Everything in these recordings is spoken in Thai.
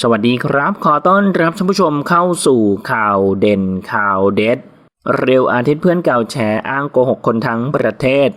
สวัสดีครับ ขอต้อนรับท่านผู้ชมเข้าสู่ข่าวเด่นข่าวเด็ด เร็วอาทิตย์เพื่อนเก่าแฉอ้างโกหกคนทั้งประเทศ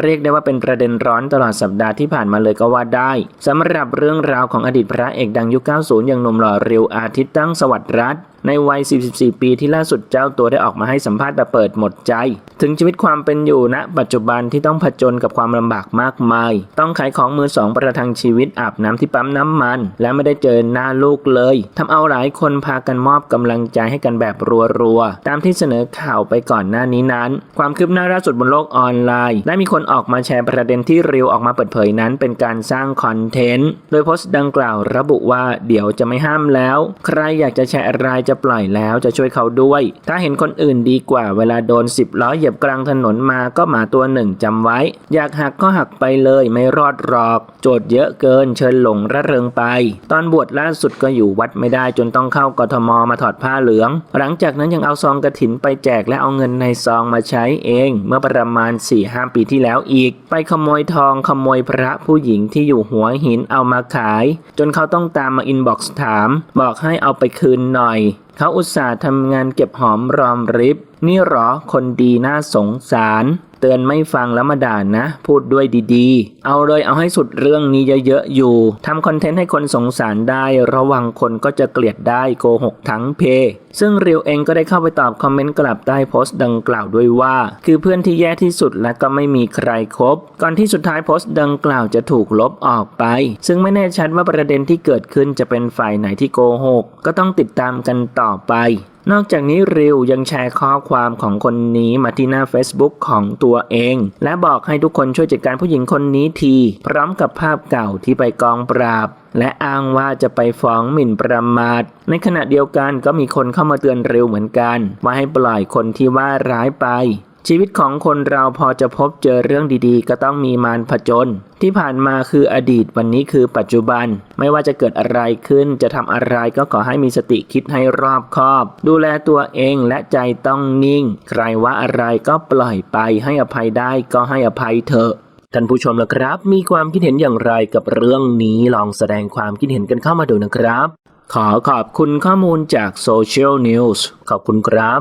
เรียกได้ว่าเป็นประเด็นร้อนตลอดสัปดาห์ที่ผ่านมาเลยก็ว่าได้สำหรับเรื่องราวของอดีตพระเอกดังยุค 90 อย่างหนุ่มหล่อเร็วอาทิตย์ตั้งสวัสดิ์รัฐ ในวัย 44 ปีที่ล่าสุดเจ้าตัวได้ออกมาให้สัมภาษณ์แบบเปิดหมดใจ ถึงชีวิตความเป็นอยู่ณปัจจุบันที่ต้องผจญกับความลำบากมากมาย ต้องขายของมือสองประทังชีวิตอาบน้ำที่ปั๊มน้ำมัน และไม่ได้เจอหน้าลูกเลยทำเอาหลายคนพากันมอบกำลังใจให้กันแบบรัวๆตามที่เสนอข่าวไปก่อนหน้านี้นั้น ความคืบหน้าล่าสุดบนโลกออนไลน์ได้มีคนออกมาแชร์ประเด็นที่ริวออกมาเปิดเผยนั้น เป็นการสร้างคอนเทนต์โดยโพสต์ดังกล่าวระบุว่าเดี๋ยวจะไม่ห้ามแล้ว ใครอยากจะแชร์อะไรจะปล่อยแล้วจะช่วยเขาด้วย ถ้าเห็นคนอื่นดีกว่าเวลาโดนสิบล้อเหยียบกลางถนนมาก็หมาตัวหนึ่งจำไว้ อยากหักก็หักไปเลยไม่รอดหรอก โจทย์เยอะเกินเชิญหลงระเริงไป ตอนบวชล่าสุดก็อยู่วัดไม่ได้จนต้องเข้ากทมมาถอดผ้าเหลือง หลังจากนั้นยังเอาซองกระถินไปแจกและเอาเงินในซองมาใช้เอง เมื่อประมาณ4ี่ห้าปีที่แล้วอีก ไปขโมยทองขโมยพระผู้หญิงที่อยู่หัวหินเอามาขาย จนเขาต้องตามมาอินบ็อกซ์ถาม บอกให้เอาไปคืนหน่อย เขาอุตส่าห์ทำงานเก็บหอมรอมริบนี่หรอคนดีน่าสงสาร เตือนไม่ฟังแล้วมาด่านะ พูดด้วยดีๆ เอาเลยเอาให้สุดเรื่องนี้เยอะๆอยู่ทำคอนเทนต์ให้คนสงสารได้ ระวังคนก็จะเกลียดได้โกหกทั้งเพ ซึ่งริวเองก็ได้เข้าไปตอบคอมเมนต์กลับใต้โพสต์ดังกล่าวด้วยว่า คือเพื่อนที่แย่ที่สุดและก็ไม่มีใครครบ ก่อนที่สุดท้ายโพสต์ดังกล่าวจะถูกลบออกไป ซึ่งไม่แน่ชัดว่าประเด็นที่เกิดขึ้นจะเป็นฝ่ายไหนที่โกหก ก็ต้องติดตามกันต่อไป นอกจากนี้ริวยังแชร์ข้อความของคนนี้มาที่หน้า Facebook ของตัวเอง และบอกให้ทุกคนช่วยจัดการผู้หญิงคนนี้ที พร้อมกับภาพเก่าที่ไปกองปราบและอ้างว่าจะไปฟ้องหมิ่นประมาท ในขณะเดียวกันก็มีคนเข้ามาเตือนริวเหมือนกัน ว่าให้ปล่อยคนที่ว่าร้ายไป ชีวิตของคนเราพอจะพบเจอเรื่องดีๆ ก็ต้องมีมารผจญที่ผ่านมาคืออดีตวันนี้คือปัจจุบัน ไม่ว่าจะเกิดอะไรขึ้นจะทำอะไรก็ขอให้มีสติคิดให้รอบคอบ ดูแลตัวเองและใจต้องนิ่ง ใครว่าอะไรก็ปล่อยไปให้อภัยได้ก็ให้อภัยเถอะท่านผู้ชมละครับ มีความคิดเห็นอย่างไรกับเรื่องนี้ลองแสดงความคิดเห็นกันเข้ามาดูนะครับ ขอขอบคุณข้อมูลจากโซเชียลนิวส์ขอบคุณครับ